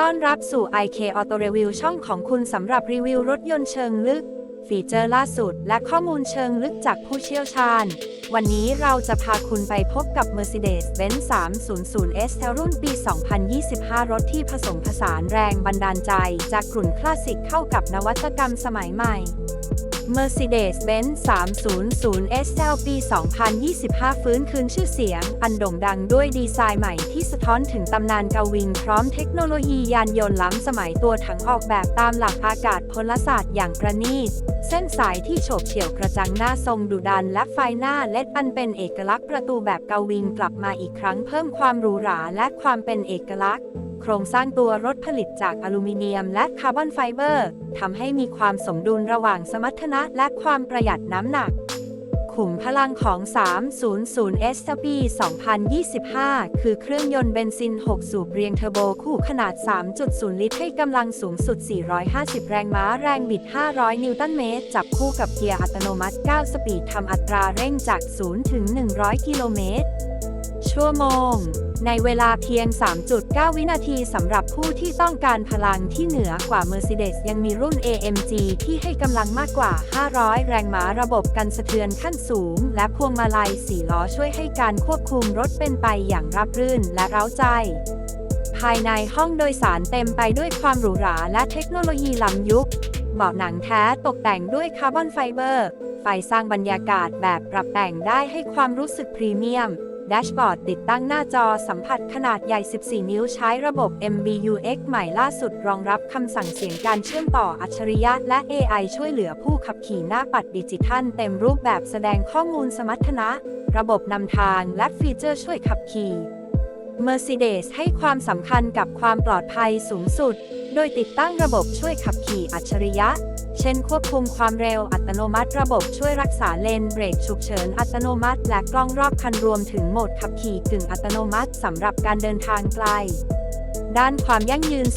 ต้อนรับสู่ IK Auto Review ช่องของคุณสำหรับรีวิวรถยนต์เชิงลึก ฟีเจอร์ล่าสุด และข้อมูลเชิงลึกจากผู้เชี่ยวชาญ วันนี้เราจะพาคุณไปพบกับ Mercedes-Benz 300 S รุ่นปี 2025 รถที่ผสมผสานแรงบันดาลใจ จากกลุ่นคลาสสิกเข้ากับนวัตกรรมสมัยใหม่ Mercedes-Benz 300 SL ปี 2025 ฟื้นคืนชื่อเสียง อันโด่งดังด้วยดีไซน์ใหม่ที่สะท้อนถึงตำนานกาวิงพร้อมเทคโนโลยียานยนต์ล้ำสมัยตัวถังออกแบบตามหลักอากาศพลศาสตร์อย่างประณีต เส้นสายที่โฉบเฉี่ยวกระจังหน้าทรงดุดันและไฟหน้าเลดอันเป็นเอกลักษณ์ประตูแบบกาวิงกลับมาอีกครั้งเพิ่มความหรูหราและความเป็นเอกลักษณ์โครงสร้างตัวรถผลิตจากอลูมิเนียมและคาร์บอนไฟเบอร์ทำให้มีความสมดุลระหว่างสมรรถนะและความประหยัดน้ำหนัก ขุมพลังของ 300 S ปี2025 คือเครื่องยนต์เบนซิน 6 สูบเรียงเทอร์โบคู่ขนาด 3.0 ลิตร ให้กำลังสูงสุด 450 แรงม้าแรงบิด 500 นิวตันเมตร จับคู่กับเกียร์อัตโนมัติ 9 สปีดทำอัตราเร่งจาก 0 ถึง 100 กิโลเมตรชั่วโมง ในเวลาเพียง 3.9 วินาทีสำหรับผู้ที่ต้องการพลังที่เหนือกว่า Mercedes ยังมีรุ่น AMG ที่ให้กำลังมากกว่า 500 แรงม้าระบบกันสะเทือนขั้นสูง และพวงมาลัย4ล้อช่วยให้การควบคุมรถเป็นไปอย่างราบรื่นและเร้าใจภายในห้องโดยสารเต็มไปด้วยความหรูหราและเทคโนโลยีล้ำยุค เบาะหนังแท้ตกแต่งด้วยคาร์บอนไฟเบอร์ ไฟสร้างบรรยากาศแบบปรับแต่งได้ให้ความรู้สึกพรีเมียม แดชบอร์ดติดตั้งหน้าจอสัมผัสขนาดใหญ่ 14 นิ้วใช้ระบบ MBUX ใหม่ล่าสุดรองรับคำสั่งเสียงการเชื่อมต่ออัจฉริยะและ AI ช่วยเหลือผู้ขับขี่หน้าปัดดิจิทัลเต็มรูปแบบแสดงข้อมูลสมรรถนะ ระบบนำทางและฟีเจอร์ช่วยขับขี่ Mercedes ให้ความสำคัญกับความปลอดภัยสูงสุด โดยติดตั้งระบบช่วยขับขี่อัจฉริยะ เช่นควบคุมความเร็วอัตโนมัติระบบช่วยรักษาเลนเบรกฉุกเฉินอัตโนมัติ และกล้องรอบคันรวมถึงโหมดขับขี่กึ่งอัตโนมัติสำหรับการเดินทางไกล ด้านความยั่งยืน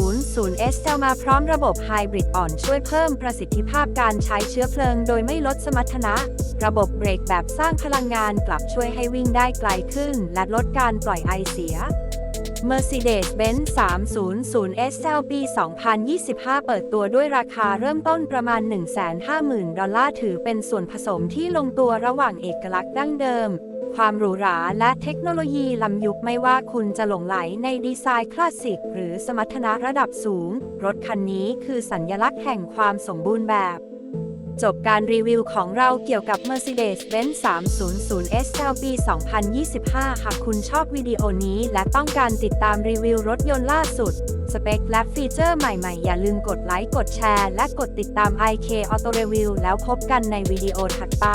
300 S จะมาพร้อมระบบไฮบริดอ่อนช่วยเพิ่มประสิทธิภาพการใช้เชื้อเพลิงโดยไม่ลดสมรรถนะ ระบบเบรกแบบสร้างพลังงานกลับช่วยให้วิ่งได้ไกลขึ้น และลดการปล่อยไอเสีย Mercedes-Benz 300 SL ปี 2025 เปิดตัวด้วยราคาเริ่มต้นประมาณ 150,000 ดอลลาร์ถือเป็นส่วนผสมที่ลงตัวระหว่างเอกลักษณ์ดั้งเดิม ความหรูหราและเทคโนโลยีล้ำยุคไม่ว่าคุณจะหลงไหลในดีไซน์คลาสสิก หรือสมรรถนะระดับสูง รถคันนี้คือสัญลักษณ์แห่งความสมบูรณ์แบบ จบการรีวิวของเราเกี่ยวกับ Mercedes-Benz 300 SL ปี 2025 หากคุณชอบวิดีโอนี้และต้องการติดตามรีวิวรถยนต์ล่าสุด สเปคและฟีเจอร์ใหม่ๆ อย่าลืมกดไลค์ กดแชร์ และกดติดตาม IK Auto Review แล้วพบกันในวิดีโอถัดไป